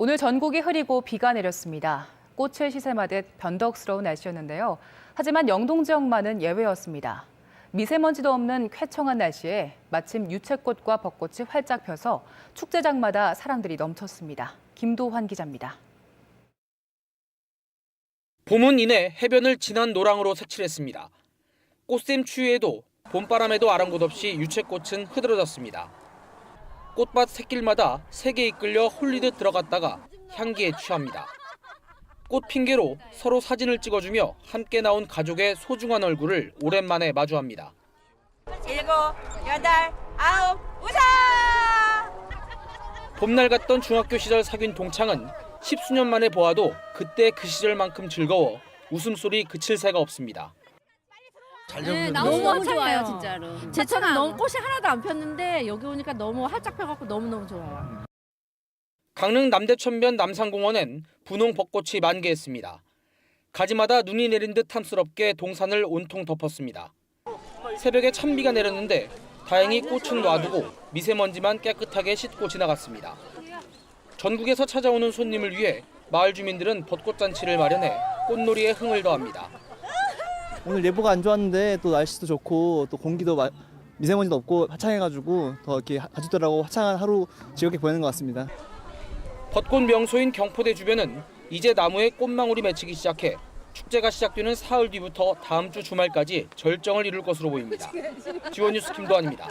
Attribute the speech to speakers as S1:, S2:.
S1: 오늘 전국이 흐리고 비가 내렸습니다. 꽃을 시샘하듯 변덕스러운 날씨였는데요. 하지만 영동 지역만은 예외였습니다. 미세먼지도 없는 쾌청한 날씨에 마침 유채꽃과 벚꽃이 활짝 펴서 축제장마다 사람들이 넘쳤습니다. 김도환 기자입니다.
S2: 봄은 이내 해변을 진한 노랑으로 색칠했습니다. 꽃샘 추위에도 봄바람에도 아랑곳 없이 유채꽃은 흐드러졌습니다. 꽃밭 새길마다 색에 이끌려 홀리듯 들어갔다가 향기에 취합니다. 꽃 핑계로 서로 사진을 찍어주며 함께 나온 가족의 소중한 얼굴을 오랜만에 마주합니다.
S3: 일곱, 여덟, 아홉, 웃어!
S2: 봄날 같던 중학교 시절 사귄 동창은 십수년 만에 보아도 그때 그 시절만큼 즐거워 웃음소리 그칠 새가 없습니다.
S4: 네,
S5: 너무
S4: 너무
S5: 좋아요
S4: 좋아요.
S5: 진짜로.
S4: 제처럼 너무 꽃이 하나도 안 폈는데 여기 오니까 너무 활짝 펴갖고 너무너무 좋아요.
S2: 강릉 남대천변 남산공원엔 분홍 벚꽃이 만개했습니다. 가지마다 눈이 내린 듯 탐스럽게 동산을 온통 덮었습니다. 새벽에 찬비가 내렸는데 다행히 꽃은 놔두고 미세먼지만 깨끗하게 씻고 지나갔습니다. 전국에서 찾아오는 손님을 위해 마을 주민들은 벚꽃 잔치를 마련해 꽃놀이에 흥을 더합니다.
S6: 오늘 예보가 안 좋았는데 또 날씨도 좋고 또 공기도 마- 미세먼지도 없고 화창해가지고 더 이렇게 가족들하고 화창한 하루 즐겁게 보내는 것 같습니다.
S2: 벚꽃 명소인 경포대 주변은 이제 나무에 꽃망울이 맺히기 시작해 축제가 시작되는 사흘 뒤부터 다음 주 주말까지 절정을 이룰 것으로 보입니다. 지원 뉴스 김도환입니다.